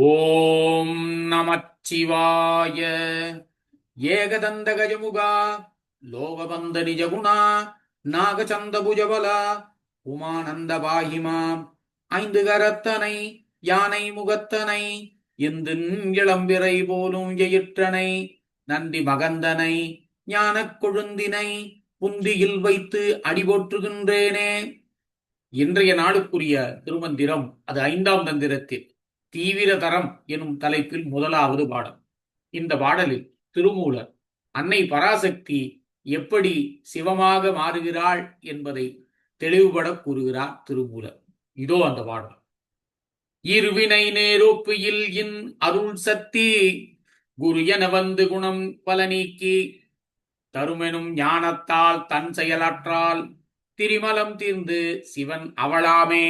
ஓம் நமச்சிவாய. ஏகதந்த கஜமுகா லோகபந்த நிஜகுணா நாகச்சந்த புஜபலா உமானந்த பாகிமாம் ஐந்து கரத்தனை யானை முகத்தனை இந்து இளம்பிறை போலும் எயிற்றனை நன்றி மகந்தனை ஞானக் கொழுந்தினை புந்தியில் வைத்து அடிபோற்றுகின்றேனே. இன்றைய நாளுக்குரிய திருமந்திரம் அது ஐந்தாம் தந்திரத்தில். தீவிர தரம் எனும் தலைப்பில் முதலாவது பாடல். இந்த பாடலில் திருமூலர் அன்னை பராசக்தி எப்படி சிவமாக மாறுகிறாள் என்பதை தெளிவுபட கூறுகிறார் திருமூலர். இதோ அந்த பாடல். இருவினை நேரொப்பியில் இன் அருள் சக்தி குரு என வந்து குணம் பல நீக்கி தருமெனும் ஞானத்தால் தன் செயலாற்றால் திரிமலம் தீர்ந்து சிவன் அவளாமே.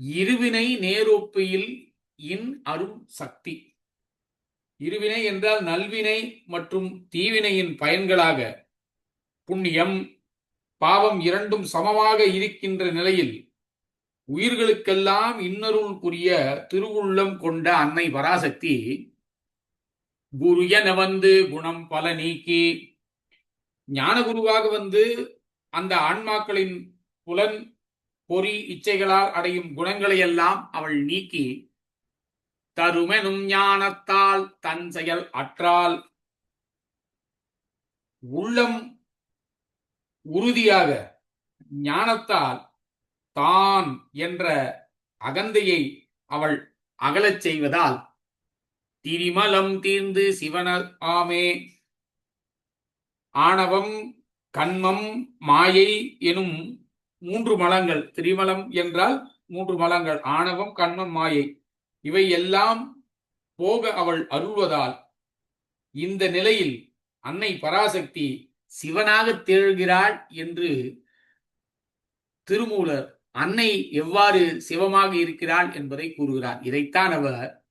இருவினை நேரொப்பியில் இன் அருள் சக்தி. இருவினை என்றால் நல்வினை மற்றும் தீவினையின் பயன்களாக புண்ணியம் பாவம் இரண்டும் சமமாக இருக்கின்ற நிலையில் உயிர்களுக்கெல்லாம் இன்னருள் புரிய திருவுள்ளம் கொண்ட அன்னை பராசக்தி குரு என வந்து குணம் பல நீக்கி ஞான குருவாக வந்து அந்த ஆன்மாக்களின் புலன் பொறி இச்சைகளால் அடையும் குணங்களை எல்லாம் அவள் நீக்கி தருமெனும் ஞானத்தால் தன் செயல் அற்றால் உள்ளம் உறுதியாக ஞானத்தால் தான் என்ற அகந்தையை அவள் அகலச் செய்வதால் திரிமலம் தீர்ந்து சிவன ஆமே ஆணவம் கண்மம் மாயை எனும் மூன்று மலங்கள். திரிமலம் என்றால் மூன்று மலங்கள். ஆணவம் கண்மம் மாயை. இவை எல்லாம் போக அவள் அருள்வதால் இந்த நிலையில் அன்னை பராசக்தி சிவனாக திகழ்கிறாள் என்று திருமூலர் அன்னை எவ்வாறு சிவமாக இருக்கிறாள் என்பதை கூறுகிறார். இதைத்தான் அவர்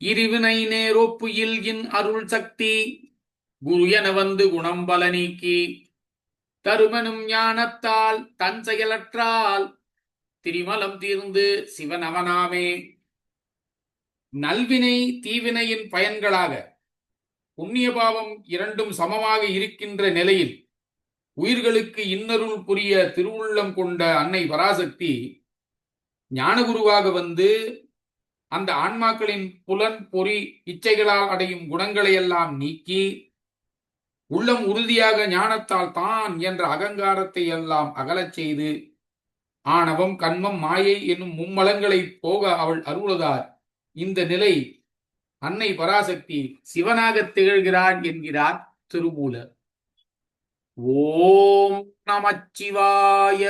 இருவினை நேரோப்புயில் இன் அருள் சக்தி குரு என வந்து குணம் பல நீக்கி தருமனும் ஞானத்தால் தன் செயலற்றால் திரிமலம் தீர்ந்து சிவன் அவனாமே நல்வினை தீவினையின் பயன்களாக புண்ணிய பாவம் இரண்டும் சமமாக இருக்கின்ற நிலையில் உயிர்களுக்கு இன்னருள் புரிய திருவுள்ளம் கொண்ட அன்னை பராசக்தி ஞானகுருவாக வந்து அந்த ஆன்மாக்களின் புலன் பொறி இச்சைகளால் அடையும் குணங்களை எல்லாம் நீக்கி உள்ளம் உறுதியாக ஞானத்தால் தான் என்ற அகங்காரத்தை எல்லாம் அகலச் செய்து ஆணவம் கண்மம் மாயை என்னும் மும்மலங்களை போக அவள் அருளதார். இந்த நிலை அன்னை பராசக்தி சிவனாக திகழ்கிறான் என்கிறார் திருமூலர். ஓம் நமச்சிவாய.